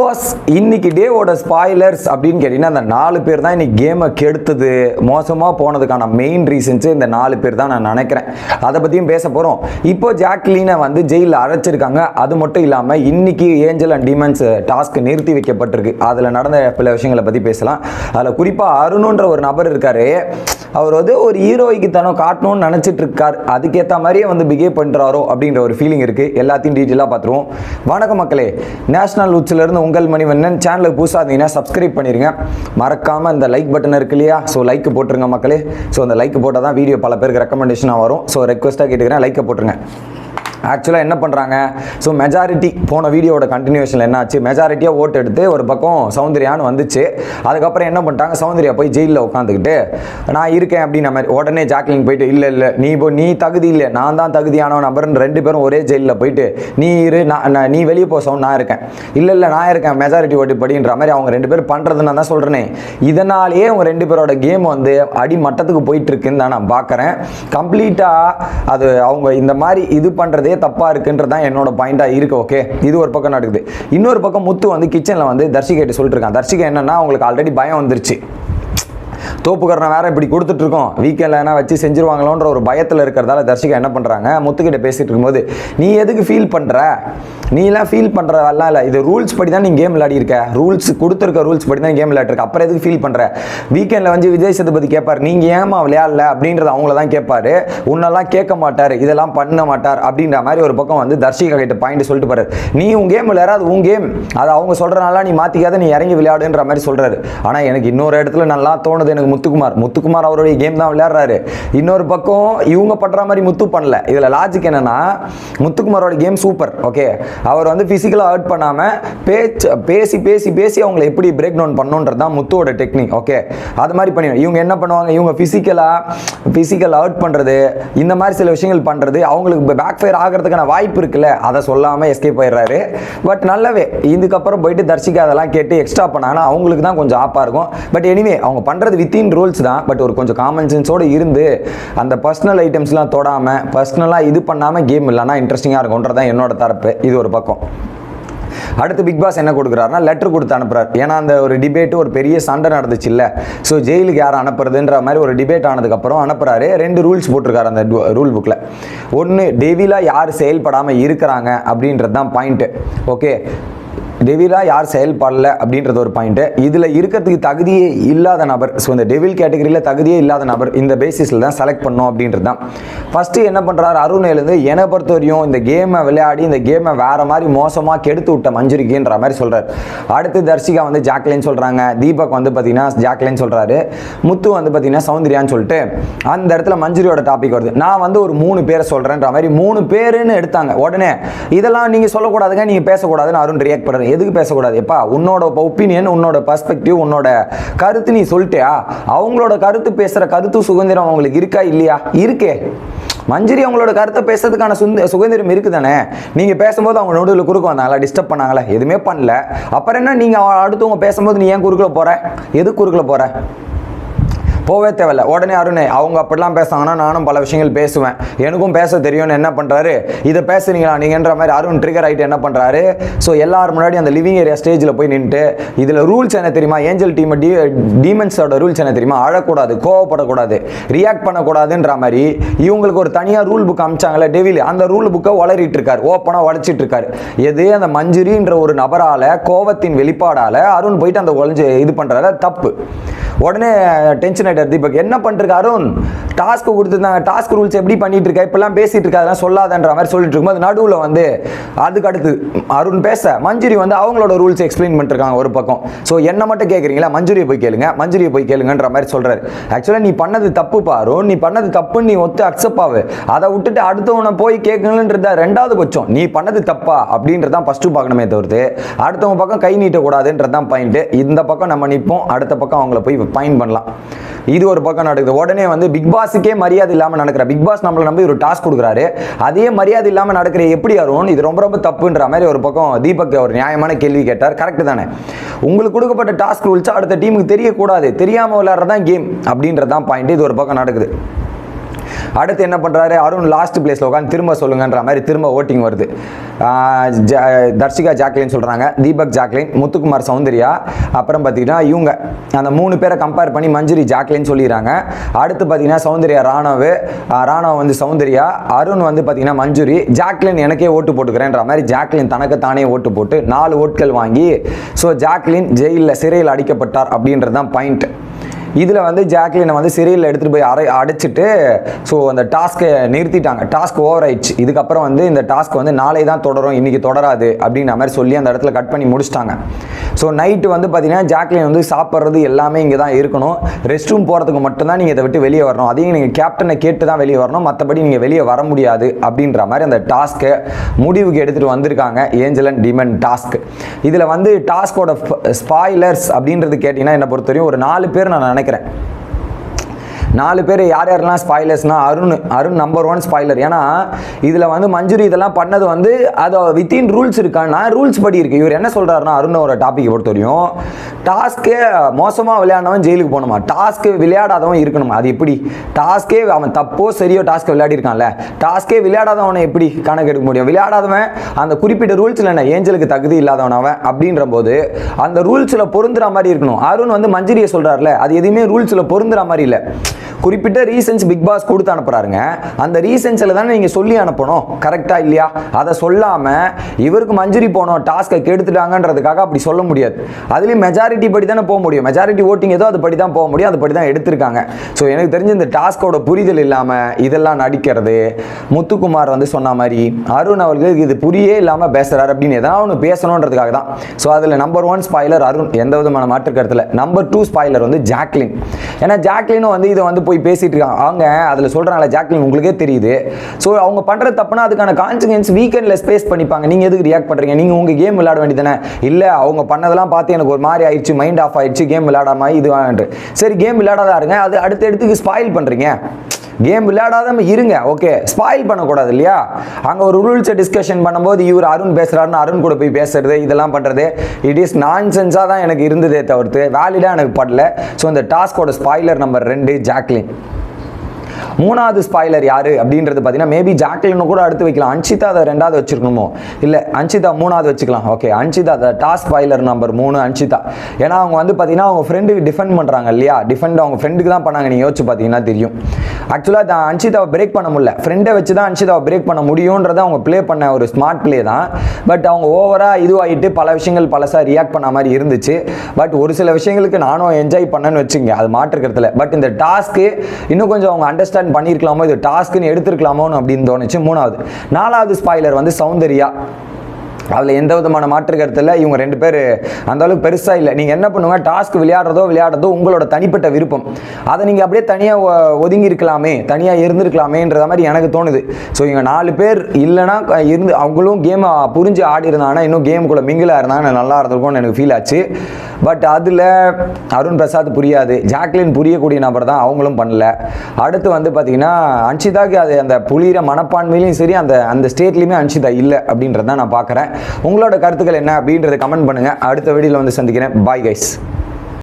Pass இன்னைக்கு டேவோட spoilers அப்படின்னு கேட்டிங்கன்னா அந்த நாலு பேர் தான் இன்னைக்கு கேமை கெடுத்தது மோசமாக போனதுக்கான மெயின் ரீசன்ஸு இந்த நாலு பேர் தான் நான் நினைக்கிறேன். அதை பற்றியும் பேச போகிறோம் இப்போ ஜாக்லீனை வந்து ஜெயிலில் அரைச்சிருக்காங்க அது மட்டும் இல்லாமல் இன்னைக்கு ஏஞ்சல் அண்ட் டிமன்ஸ் டாஸ்க் நிறுத்தி வைக்கப்பட்டிருக்கு. அதில் நடந்த பல விஷயங்களை பற்றி பேசலாம். அதில் குறிப்பாக அருணுன்ற ஒரு நபர் இருக்காரு. அவர் வந்து ஒரு ஹீரோய்க்கு தனம் காட்டணும்னு நினச்சிட்டு இருக்கார் அதுக்கேற்ற மாதிரியே வந்து பிஹேவ் பண்ணுறாரோ அப்படின்ற ஒரு ஃபீலிங் இருக்குது எல்லாத்தையும் டீட்டெயிலாக பார்த்துருவோம். வணக்கம் மக்களே. நேஷனல் உச்சிலிருந்து உங்கள் மணிவண்ணன். சேனலுக்கு புதுசாக இருந்தீங்கன்னா சப்ஸ்கிரைப் பண்ணிருங்க. மறக்காமல் இந்த லைக் பட்டன் இருக்கு இல்லையா? ஸோ லைக் போட்டுருங்க மக்களே. ஸோ அந்த லைக் போட்டால் தான் வீடியோ பல பேருக்கு ரெக்கமெண்டேஷனாக வரும். ஸோ ரெக்வஸ்ட்டாக கேட்டுக்கிறேன். லைக்கை போட்டுருங்க. ஆக்சுவலாக என்ன பண்ணுறாங்க ஸோ மெஜாரிட்டி போன வீடியோட கண்டினியூஷனில் என்ன ஆச்சு மெஜாரிட்டியாக ஓட்டு எடுத்து ஒரு பக்கம் சௌந்தர்யான்னு வந்துச்சு. அதுக்கப்புறம் என்ன பண்ணிட்டாங்க? சௌந்தர்யா போய் ஜெயிலில் உட்காந்துக்கிட்டு நான் இருக்கேன் அப்படின்ன மாதிரி உடனே ஜாக்லின் போயிட்டு இல்லை இல்லை நீ இப்போ நீ தகுதி இல்லை. நான் தான் தகுதியான நபர்னு ரெண்டு பேரும் ஒரே ஜெயிலில் போயிட்டு நீ இரு நான் நான் நீ வெளியே போ சவுண்ட் நான் இருக்கேன். இல்லை இல்லை நான் இருக்கேன். மெஜாரிட்டி ஓட்டு படின்ற மாதிரி அவங்க ரெண்டு பேரும் பண்ணுறது நான் தான் சொல்கிறேனே இதனாலேயே அவங்க ரெண்டு பேரோட கேம் வந்து அடி மட்டத்துக்கு போயிட்டு இருக்குன்னு தான் நான் பார்க்குறேன் கம்ப்ளீட்டாக அது அவங்க இந்த மாதிரி இது பண்ணுறதே தப்பாக இருக்குன்றது தான் என்னோட பாயிண்டாக இருக்குது ஓகே இது ஒரு பக்கம் நடக்குது. இன்னொரு பக்கம் முத்து வந்து கிச்சனில் வந்து தர்ஷிகிட்ட சொல்லிட்டு இருக்கான் தர்ஷிகா என்னன்னா அவங்களுக்கு ஆல்ரெடி பயம் வந்துருச்சு. தோப்புக்கரணை வேற இப்படி கொடுத்துட்டு இருக்கோம் வீக்கெண்டில் என்ன வச்சு செஞ்சிருவாங்களோன்ற ஒரு பயத்தில் இருக்கிறதால தர்ஷிகா என்ன பண்ணுறாங்க முத்துக்கிட்ட பேசிட்டு இருக்கும்போது நீ எதுக்கு ஃபீல் பண்ணுற நீலாம் ஃபீல் பண்ணுறதெல்லாம் இல்லை. இது ரூல்ஸ் படி தான் நீ கேம் விளையாடி இருக்க ரூல்ஸ் கொடுத்துருக்க ரூல்ஸ் படி தான் கேம் விளையாடிருக்க. அப்புறம் எதுக்கு ஃபீல் பண்ணுற வீக்கெண்டில் வந்து விஜய் சேதுபதி கேட்பார் நீங்கள் ஏமா விளையாடல? அப்படின்றத அவங்கள தான் கேட்பாரு உன்னெல்லாம் கேட்க மாட்டார் இதெல்லாம் பண்ண மாட்டார். அப்படின்ற மாதிரி ஒரு பக்கம் வந்து தர்ஷிகா கிட்ட பாயிண்ட் சொல்லிட்டு பாரு நீ உன் கேம் விளையாட அது உன் கேம் அது அவங்க சொல்கிறனால நீ மாற்றிக்காத நீ இறங்கி விளையாடுன்ற மாதிரி சொல்கிறாரு ஆனால் எனக்கு இன்னொரு இடத்துல நல்லா தோணுது எனக்கு முத்துக்குமார். முத்துக்குமார் அவருடைய கேம் தான் விளையாடுறாரு. இன்னொரு பக்கம் இவங்க பண்ணுற மாதிரி முத்து பண்ணல. இதில் லாஜிக் என்னன்னா முத்துக்குமாரோட கேம் சூப்பர் ஓகே அவர் வந்து ஃபிசிக்கலாக ஹர்ட் பண்ணாமல் பேச்சு பேசி பேசி பேசி அவங்களை எப்படி பிரேக் டவுன் பண்ணணுன்றது தான் முத்துவோட டெக்னிக் ஓகே அது மாதிரி பண்ணி இவங்க என்ன பண்ணுவாங்க? இவங்க ஃபிசிக்கலாக ஃபிசிக்கல் ஹர்ட் பண்ணுறது இந்த மாதிரி சில விஷயங்கள் பண்ணுறது அவங்களுக்கு பேக் ஃபயர் ஆகிறதுக்கான வாய்ப்பு இருக்குல்ல அதை சொல்லாமல் எஸ்கேப் ஆயிடுறாரு. பட் நல்லாவே இதுக்கப்புறம் போயிட்டு தர்ஷிகா அதெல்லாம் கேட்டு எக்ஸ்ட்ரா பண்ணாங்கன்னா அவங்களுக்கு தான் கொஞ்சம் ஆப்பாக இருக்கும். பட் எனிவே அவங்க பண்ணுறது வித்தின் ரூல்ஸ் தான். பட் ஒரு கொஞ்சம் காமன் சென்ஸோடு இருந்து அந்த பர்சனல் ஐட்டம்ஸ்லாம் தொடாமல் பர்சனலாக இது பண்ணாமல் கேம் இல்லைனா இன்ட்ரெஸ்டிங்காக இருக்கும்ன்றது தான் என்னோட தரப்பு. இது ஒரு பக்கம். அடுத்து பிக் பாஸ் என்ன கொடுக்குறாருனா லெட்டர் கொடுத்து அனுப்புறாரு. ஏன்னா அந்த ஒரு டிபேட்டு ஒரு பெரிய சண்டை நடந்துச்சு இல்லை ஸோ ஜெயிலுக்கு யார் அனுப்புறதுன்ற மாதிரி ஒரு டிபேட் ஆனதுக்கப்புறம் அனுப்புறாரு. ரெண்டு ரூல்ஸ் போட்டிருக்காரு அந்த ரூல் புக்கில் ஒன்று டெவிலாக யார் செயல்படாமல் இருக்கிறாங்க அப்படின்றது தான் பாயிண்ட்டு ஓகே டெவிலா யார் செயல்படல அப்படின்றது ஒரு பாயிண்ட்டு இதில் இருக்கிறதுக்கு தகுதியே இல்லாத நபர் ஸோ இந்த டெவில் கேட்டகரியில் தகுதியே இல்லாத நபர் இந்த பேசிஸில் தான் செலக்ட் பண்ணோம் அப்படின்றது தான். ஃபஸ்ட்டு என்ன பண்ணுறாரு அருணேலேருந்து என்னை பொறுத்த வரையும் இந்த கேமை விளையாடி இந்த கேமை வேறு மாதிரி மோசமாக கெடுத்து விட்ட மஞ்சுரிக்கின்ற மாதிரி சொல்கிறார் அடுத்து தர்ஷிகா வந்து ஜாக்லின் சொல்கிறாங்க தீபக் வந்து பார்த்தீங்கன்னா ஜாக்லின் சொல்கிறாரு முத்து வந்து பார்த்தீங்கன்னா சௌந்தர்யான்னு சொல்லிட்டு அந்த இடத்துல மஞ்சுரியோட டாபிக் வருது. நான் வந்து ஒரு மூணு பேரை சொல்கிறேன்ற மாதிரி மூணு பேருன்னு எடுத்தாங்க. உடனே இதெல்லாம் நீங்கள் சொல்லக்கூடாதுங்க நீங்கள் பேசக்கூடாதுன்னு அருண் ரியாக்ட் பண்ணுறாரு எதுக்கு பேசக்கூடாது? எப்பா உன்னோட ஒப்பீனியன் உன்னோட பர்ஸ்பெக்டிவ் உன்னோட கருத்து நீ சொல்லிட்டியா? அவங்களோட கருத்து பேசுகிற கருத்து சுதந்திரம் அவங்களுக்கு இருக்கா இல்லையா? இருக்கே. மஞ்சரி அவங்களோட கருத்தை பேசுறதுக்கான சுந்த சுதந்திரம் இருக்குதானே? நீங்கள் பேசும்போது அவங்க நடுவில் குறுக்க வந்தாங்களா? டிஸ்டர்ப் பண்ணாங்களா? எதுவுமே பண்ணல. அப்புறம் என்ன நீங்கள் அடுத்தவங்க பேசும்போது நீ ஏன் குறுக்கில் போகிற எது குறுக்கில் போகிற போவே தேவையில்ல. உடனே அருண் அவங்க அப்படிலாம் பேசாங்கன்னா நானும் பல விஷயங்கள் பேசுவேன். எனக்கும் பேச தெரியும்னு என்ன பண்ணுறாரு இதை பேசுறீங்களா நீங்கன்ற மாதிரி அருண் ட்ரிகர் ஆகிட்டு என்ன பண்ணுறாரு ஸோ எல்லாரும் முன்னாடி அந்த லிவிங் ஏரியா ஸ்டேஜில் போய் நின்றுட்டு இதில் ரூல்ஸ் என்ன தெரியுமா? ஏஞ்சல் டீம் டி டீமன்ஸோட ரூல்ஸ் என்ன தெரியுமா? அழக்கூடாது கோவப்படக்கூடாது ரியாக்ட் பண்ணக்கூடாதுன்ற மாதிரி இவங்களுக்கு ஒரு தனியாக ரூல் புக் அமிச்சாங்களே டெவில் அந்த ரூல் புக்கை வளரிட்டு இருக்காரு. ஓப்பனாக உழைச்சிட்டு இருக்காரு. எது? அந்த மஞ்சுரின்ற ஒரு நபரால் கோவத்தின் வெளிப்பாடால் அருண் போயிட்டு அந்த உழைஞ்சு இது பண்ணுறத தப்பு. உடனே டென்ஷன் ஆகிட்டார் தீபக். என்ன பண்ணிருக்க அருண்? டாஸ்க் கொடுத்துருந்தாங்க. டாஸ்க் ரூல்ஸ் எப்படி பண்ணிட்டு இருக்க இப்பெல்லாம் பேசிட்டு இருக்க அதெல்லாம் சொல்லாதன்ற மாதிரி சொல்லிட்டு இருக்கும்போது நடுவில் வந்து அதுக்கு அடுத்து அருண் பேச மஞ்சுரி வந்து அவங்களோட ரூல்ஸ் எக்ஸ்பிளைன் பண்ணிருக்காங்க ஒரு பக்கம். ஸோ என்ன மட்டும் கேட்குறீங்களா மஞ்சுரியை போய் கேளுங்க. மஞ்சுரியை போய் கேளுங்கன்ற மாதிரி சொல்றாரு. ஆக்சுவலாக நீ பண்ணது தப்பு பாரு நீ பண்ணது தப்புன்னு நீ ஒத்து அக்செப்ட் ஆகு அதை விட்டுட்டு அடுத்தவனை போய் கேட்கணுன்றத ரெண்டாவது பட்சம். நீ பண்ணது தப்பா அப்படின்றதான் ஃபஸ்ட்டு பார்க்கணுமே தவிர்த்து அடுத்தவங்க பக்கம் கை நீட்டக்கூடாதுன்றது தான் பாயிண்ட்டு இந்த பக்கம் நம்ம நிற்போம் அடுத்த பக்கம் அவங்கள போய் பாயிண்ட் பண்ணலாம். இது ஒரு பக்கம் நடக்குது. உடனே வந்து பிக் பாஸுக்கே மரியாதை இல்லாமல் நடக்கிற பிக் பாஸ் நம்மளை நம்பி ஒரு டாஸ்க் கொடுக்குறாரு. அதே மரியாதை இல்லாமல் நடக்கிற எப்படி அருண்? இது ரொம்ப ரொம்ப தப்புன்ற மாதிரி ஒரு பக்கம் தீபக் ஒரு நியாயமான கேள்வி கேட்டார். கரெக்ட் தானே? உங்களுக்கு கொடுக்கப்பட்ட டாஸ்க் ரூல்ஸ் அடுத்த டீமுக்கு தெரியக்கூடாது. தெரியாமல் விளையாடுறதான் கேம் அப்படின்றதான் பாயிண்ட் இது ஒரு பக்கம் நடக்குது. அடுத்து என்ன பண்ணுறாரு அருண் லாஸ்ட் பிளேஸில் உட்காந்து திரும்ப சொல்லுங்கன்ற மாதிரி திரும்ப ஓட்டிங் வருது. தர்ஷிகா ஜாக்லின் சொல்கிறாங்க தீபக் ஜாக்லின் முத்துக்குமார் சௌந்தர்யா அப்புறம் பார்த்தீங்கன்னா இவங்க. அந்த மூணு பேரை கம்பேர் பண்ணி மஞ்சுரி ஜாக்லின் சொல்லிடுறாங்க. அடுத்து பார்த்தீங்கன்னா சௌந்தர்யா ராணவ். ராணவ் வந்து சௌந்தர்யா அருண் வந்து பார்த்தீங்கன்னா மஞ்சுரி. ஜாக்லின் எனக்கே ஓட்டு போட்டுக்கிறேன்ற மாதிரி ஜாக்லின் தனக்கு தானே ஓட்டு போட்டு நாலு ஓட்கள் வாங்கி ஸோ ஜாக்லின் ஜெயிலில் சிறையில் அடிக்கப்பட்டார் அப்படின்றது தான் பாயிண்ட் இதில் வந்து ஜாக்லினை வந்து சிறையில் எடுத்துகிட்டு போய் அரை அடைச்சிட்டு ஸோ அந்த டாஸ்க்கை நிறுத்திட்டாங்க. டாஸ்க் ஓவர் ஆயிடுச்சு. இதுக்கப்புறம் வந்து இந்த டாஸ்க் வந்து நாளை தான் தொடரும். இன்றைக்கி தொடராது அப்படின்ற மாதிரி சொல்லி அந்த இடத்துல கட் பண்ணி முடிச்சிட்டாங்க. ஸோ நைட்டு வந்து பார்த்தீங்கன்னா ஜாக்லின் வந்து சாப்பிட்றது எல்லாமே இங்கே தான் இருக்கணும். ரெஸ்ட் ரூம் போகிறதுக்கு மட்டும்தான் நீங்கள் இதை விட்டு வெளியே வரணும். அதையும் நீங்கள் கேப்டனை கேட்டு தான் வெளியே வரணும். மற்றபடி நீங்கள் வெளியே வர முடியாது அப்படின்ற மாதிரி அந்த டாஸ்க்கை முடிவுக்கு எடுத்துகிட்டு வந்திருக்காங்க ஏஞ்சல் அண்ட் டிமன் டாஸ்க் இதில் வந்து டாஸ்கோட ஸ்பாய்லர்ஸ் அப்படின்றது கேட்டிங்கன்னா என்னை பொறுத்தவரையும் ஒரு நாலு பேர் நான் நினைக்கிறேன். நாலு பேர் யார் யாரெல்லாம் ஸ்பாய்லர்ஸ்னா Arun Arun number one spoiler ஏன்னா இதில் வந்து மஞ்சுரி இதெல்லாம் பண்ணது வந்து அது வித்தின் ரூல்ஸ் இருக்கான்னா ரூல்ஸ் படி இருக்கு. இவர் என்ன சொல்கிறாருன்னா அருணோட டாப்பிக்கை பொறுத்த வரையும் டாஸ்க்கே மோசமாக விளையாடினவன் ஜெயிலுக்கு போகணுமா? டாஸ்க்கு விளையாடாதவன் இருக்கணுமா? அது எப்படி? டாஸ்க்கே அவன் தப்போ சரியோ டாஸ்க்கு விளையாடிருக்கான்ல டாஸ்க்கே விளையாடாதவனை எப்படி கணக்கு எடுக்க முடியும்? விளையாடாதவன் அந்த குறிப்பிட்ட ரூல்ஸில் என்ன ஏஞ்சலுக்கு தகுதி இல்லாதவன் அவன் அப்படின்ற போது அந்த ரூல்ஸில் பொருந்துற மாதிரி இருக்கணும். அருண் வந்து மஞ்சுரியை சொல்கிறார்ல அது எதுவுமே ரூல்ஸில் பொருந்துற மாதிரி இல்லை. குறிப்பிட்ட ரீசன்ஸ் பிக் பாஸ் கொடுத்து அனுப்புறாருங்க. அந்த ரீசன்ஸில் தானே நீங்கள் சொல்லி அனுப்பணும். கரெக்டா இல்லையா? அதை சொல்லாமல் இவருக்கு மஞ்சுரி போனோம் டாஸ்க்கை கெடுத்துட்டாங்கன்றதுக்காக அப்படி சொல்ல முடியாது. அதுலேயும் மெஜாரிட்டி படி தானே போக முடியும். மெஜாரிட்டி ஓட்டிங் ஏதோ அது படி தான் போக முடியும். அது படி தான் எடுத்திருக்காங்க. ஸோ எனக்கு தெரிஞ்ச இந்த டாஸ்கோட புரிதல் இல்லாமல் இதெல்லாம் நடிக்கிறது முத்துக்குமார் வந்து சொன்ன மாதிரி அருண் அவர்களுக்கு இது புரியே இல்லாமல் பேசுகிறார் அப்படின்னு எதாவது ஒன்று பேசணுன்றதுக்காக தான். ஸோ அதில் நம்பர் ஒன் ஸ்பாய்லர் அருண். எந்த விதமான மாற்று கருத்தில் நம்பர் டூ ஸ்பாய்லர் வந்து ஜாக்லின் ஏன்னா ஜாக்லினும் வந்து இதை வந்து போய் பேசிட்டு இருக்காங்க. அவங்க அதில் சொல்கிறாங்களே ஜாக்லின் உங்களுக்கே தெரியுது. ஸோ அவங்க பண்ணுற தப்புனா அதுக்கான கான்சிக்வன்ஸ் வீக்கெண்டில் ஸ்பேஸ் பண்ணிப்பாங்க. நீங்கள் எதுக்கு ரியாக்ட் பண்ணுறீங்க நீங்கள் உங்கள் கேம் விளையாட வேண்டியதானே இல்லை அவங்க பண்ணதெல்லாம் பார்த்து எனக்கு ஒரு மாதிரி ஆயிடுச்சு மைண்ட் ஆஃப் ஆயிடுச்சு கேம் விளையாடாம இது வேணான்ட்டு சரி கேம் விளையாடாதா இருங்க அது அடுத்த இடத்துக்கு ஸ்பாயில் பண்ணுறீங்க கேம் விளையாடாம இருங்க ஓகே ஸ்பாயில் பண்ணக்கூடாது இல்லையா? அங்கே ஒரு ரூல்ஸை டிஸ்கஷன் பண்ணும்போது இவர் அருண் பேசுகிறாருன்னு அருண் கூட போய் பேசுறது இதெல்லாம் பண்ணுறது இட் இஸ் நான் சென்ஸாக தான் எனக்கு இருந்ததே தவிர்த்து வேலிடாக எனக்கு படல. ஸோ இந்த டாஸ்கோட ஸ்பாய்லர் நம்பர் ரெண்டு ஜாக்லின் மூணாவது ஸ்பாய்லர் யாரு? அப்படின்றது பார்த்தீங்கன்னா மேபி ஜாக்லின்னு கூட அடுத்து வைக்கலாம். அன்ஷிதா அதை ரெண்டாவது வச்சிருக்கணுமோ? இல்லை அன்ஷிதா மூணாவது வச்சுக்கலாம். ஓகே அன்ஷிதா அதை டாஸ் ஸ்பாய்லர் நம்பர் மூணு அன்ஷிதா. ஏன்னா அவங்க வந்து பார்த்தீங்கன்னா அவங்க ஃப்ரெண்டுக்கு டிஃபெண்ட் பண்ணுறாங்க இல்லையா? டிஃபெண்ட் அவங்க ஃப்ரெண்டுக்கு தான் பண்ணாங்க. நீங்கள் யோசிச்சு பார்த்தீங்கன்னா தெரியும். ஆக்சுவலாக தான் அன்ஷிதாவை பிரேக் பண்ண முடியல. ஃப்ரெண்டை வச்சு தான் அன்ஷிதாவை பிரேக் பண்ண முடியுன்றதை அவங்க ப்ளே பண்ண ஒரு ஸ்மார்ட் ப்ளே தான். பட் அவங்க ஓவராக இதுவாகிட்டு பல விஷயங்கள் பழசாக ரியாக்ட் பண்ண மாதிரி இருந்துச்சு. பட் ஒரு சில விஷயங்களுக்கு நானும் என்ஜாய் பண்ணேன்னு வச்சுங்க அது மாற்றுக்கிறதுல பட் இந்த டாஸ்க்கு இன்னும் கொஞ்சம் அவங்க அண்டர்ஸ்டாண்ட் பண்ணியிருக்கலாமோ இது டாஸ்க்குன்னு எடுத்துருக்கலாமோன்னு அப்படின்னு தோணுச்சு. மூணாவது. நாலாவது ஸ்பாய்லர் வந்து சௌந்தர்யா. அதில் எந்த விதமான மாற்று கருத்தில் இவங்க ரெண்டு பேர் அந்த அளவுக்கு பெருசாக இல்லை. நீங்கள் என்ன பண்ணுங்க? டாஸ்க் விளையாடுறதோ விளையாடுறதோ உங்களோட தனிப்பட்ட விருப்பம். அதை நீங்கள் அப்படியே தனியாக ஒதுங்கி இருக்கலாமே தனியாக இருந்திருக்கலாமேன்ற மாதிரி எனக்கு தோணுது. ஸோ இவங்க நாலு பேர் இல்லைன்னா இருந்து அவங்களும் கேமை புரிஞ்சு ஆடி இருந்தாங்கன்னா இன்னும் கேமுக்குள்ளே மிங்கிலாக இருந்தாங்கன்னா நல்லா இருந்திருக்கும்னு எனக்கு ஃபீல் ஆச்சு. பட் அதில் அருண் பிரசாத் புரியாது. ஜாக்லின் புரியக்கூடிய நபர் தான் அவங்களும் பண்ணல. அடுத்து வந்து பார்த்தீங்கன்னா அன்ஷிதாக்கு அது அந்த புளிகிற மனப்பான்மையிலையும் சரி அந்த அந்த ஸ்டேட்லேயுமே அன்ஷிதா இல்லை அப்படின்றத நான் பார்க்குறேன் உங்களோட கருத்துக்கள் என்ன அப்படின்றத கமெண்ட் பண்ணுங்கள் அடுத்த வீடியோவில் வந்து சந்திக்கிறேன். Bye guys